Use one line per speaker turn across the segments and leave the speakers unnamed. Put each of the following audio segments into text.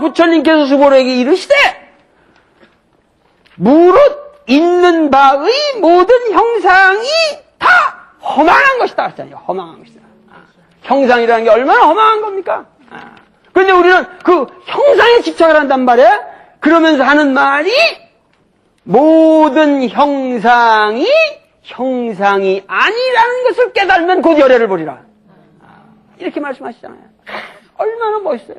부처님께서 수보로에게 이르시되 무릇 있는 바의 모든 형상이 다 허망한 것이다 했잖아요. 허망한 것이다. 아, 형상이라는 게 얼마나 허망한 겁니까? 아, 그런데 우리는 그 형상에 집착을 한단 말이에요. 그러면서 하는 말이 모든 형상이 형상이 아니라는 것을 깨달으면 곧 열애를 보리라. 아, 이렇게 말씀하시잖아요. 얼마나 멋있어요.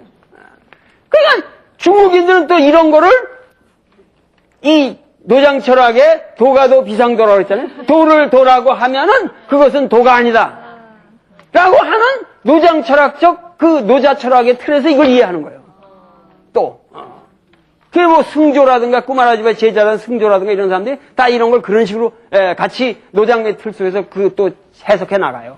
그러니까 중국인들은 또 이런 거를 이 노장 철학에 도가도 비상도라고 했잖아요. 도를 도라고 하면은 그것은 도가 아니다. 라고 하는 노장 철학적 그 노자 철학의 틀에서 이걸 이해하는 거예요. 또. 어. 그게 뭐 승조라든가 꾸마라집의 제자라는 승조라든가 이런 사람들이 다 이런 걸 그런 식으로 에, 같이 노장의 틀 속에서 그 또 해석해 나가요.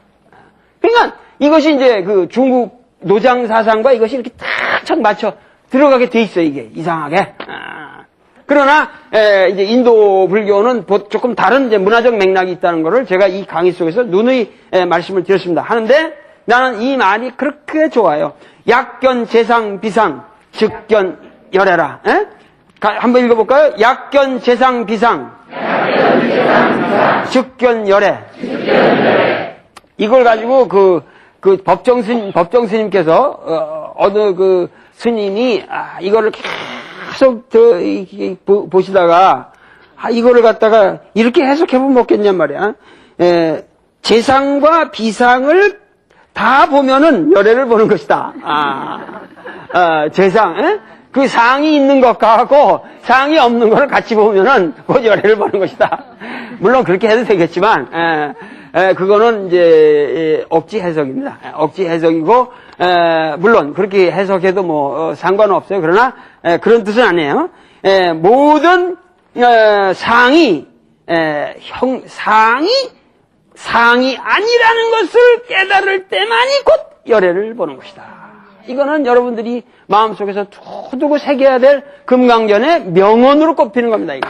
그러니까 이것이 이제 그 중국 노장 사상과 이것이 이렇게 탁착 맞춰 들어가게 돼 있어요, 이게. 이상하게. 아. 그러나, 에, 이제 인도 불교는 보- 조금 다른 이제 문화적 맥락이 있다는 것을 제가 이 강의 속에서 누누이 에, 말씀을 드렸습니다. 하는데 나는 이 말이 그렇게 좋아요. 약견, 재상, 비상, 즉견, 열애라. 에? 가- 한번 읽어볼까요? 약견, 재상, 비상. 즉견, 열애. 이걸 가지고 그, 그 법정 스님, 법정 스님께서, 어, 어느 그 스님이, 아, 이거를 계속 보, 보시다가, 아, 이거를 갖다가 이렇게 해석해보면 먹겠냔 말이야. 에, 재상과 비상을 다 보면은 열애를 보는 것이다. 아, 어, 재상, 에? 그 상이 있는 것과 하고 상이 없는 것을 같이 보면은 곧 열애를 보는 것이다. 물론 그렇게 해도 되겠지만, 에, 에, 그거는 이제 에, 억지 해석입니다. 에, 억지 해석이고, 에, 물론 그렇게 해석해도 뭐 어, 상관은 없어요. 그러나 에, 그런 뜻은 아니에요. 에, 모든 어, 상이 에, 형 상이 상이 아니라는 것을 깨달을 때만이 곧 열애를 보는 것이다. 이거는 여러분들이 마음속에서 두고두고 새겨야 될 금강전의 명언으로 꼽히는 겁니다. 이거.